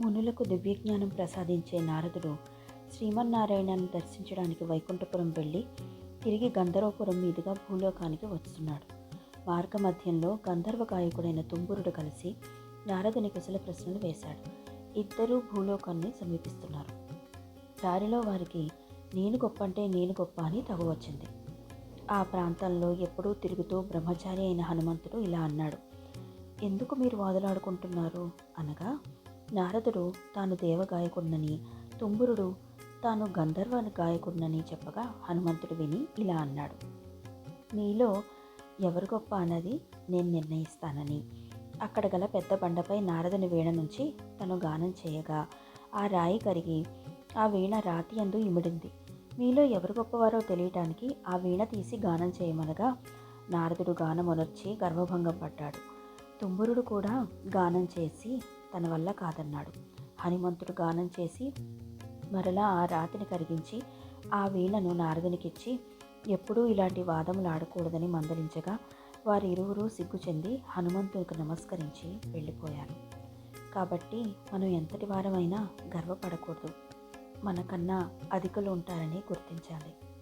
మునులకు దివ్యజ్ఞానం ప్రసాదించే నారదుడు శ్రీమన్నారాయణను దర్శించడానికి వైకుంఠపురం వెళ్ళి తిరిగి గంధర్వపురం మీదుగా భూలోకానికి వస్తున్నాడు. మార్గమధ్యంలో గంధర్వ గాయకుడైన తుంబురుడు కలిసి నారదుని కుశల ప్రశ్నలు వేశాడు. ఇద్దరూ భూలోకాన్ని సమీపిస్తున్నారు. దారిలో వారికి నేను గొప్ప అంటే నేను గొప్ప అని తగవచ్చింది ఆ ప్రాంతంలో ఎప్పుడూ తిరుగుతూ బ్రహ్మచారి అయిన హనుమంతుడు ఇలా అన్నాడు. ఎందుకు మీరు వాదులాడుకుంటున్నారు? అనగా నారదుడు తాను దేవగాయకుడినని తుంబురుడు తాను గంధర్వ గాయకుడినని చెప్పగా హనుమంతుడు విని ఇలా అన్నాడు. మీలో ఎవరు గొప్ప అన్నది నేను నిర్ణయిస్తానని. అక్కడ గల పెద్ద బండపై నారదుని వీణ నుంచి తను గానం చేయగా ఆ రాయి కరిగి ఆ వీణ రాతి అందు ఇమిడింది. మీలో ఎవరు గొప్పవారో తెలియటానికి ఆ వీణ తీసి గానం చేయమనగా నారదుడు గానమునర్చి గర్వభంగం పడ్డాడు. తుంబురుడు కూడా గానం చేసి తన వల్ల కాదన్నాడు. హనుమంతుడు గానం చేసి మరలా ఆ రాతిని కరిగించి ఆ వీణను నారదునికిచ్చి ఎప్పుడూ ఇలాంటి వాదములు ఆడకూడదని మందలించగా వారి ఇరువురు సిగ్గు చెంది హనుమంతునికి నమస్కరించి వెళ్ళిపోయారు. కాబట్టి మనం ఎంతటి వారమైనా గర్వపడకూడదు. మనకన్నా అధికులు ఉంటారని గుర్తించాలి.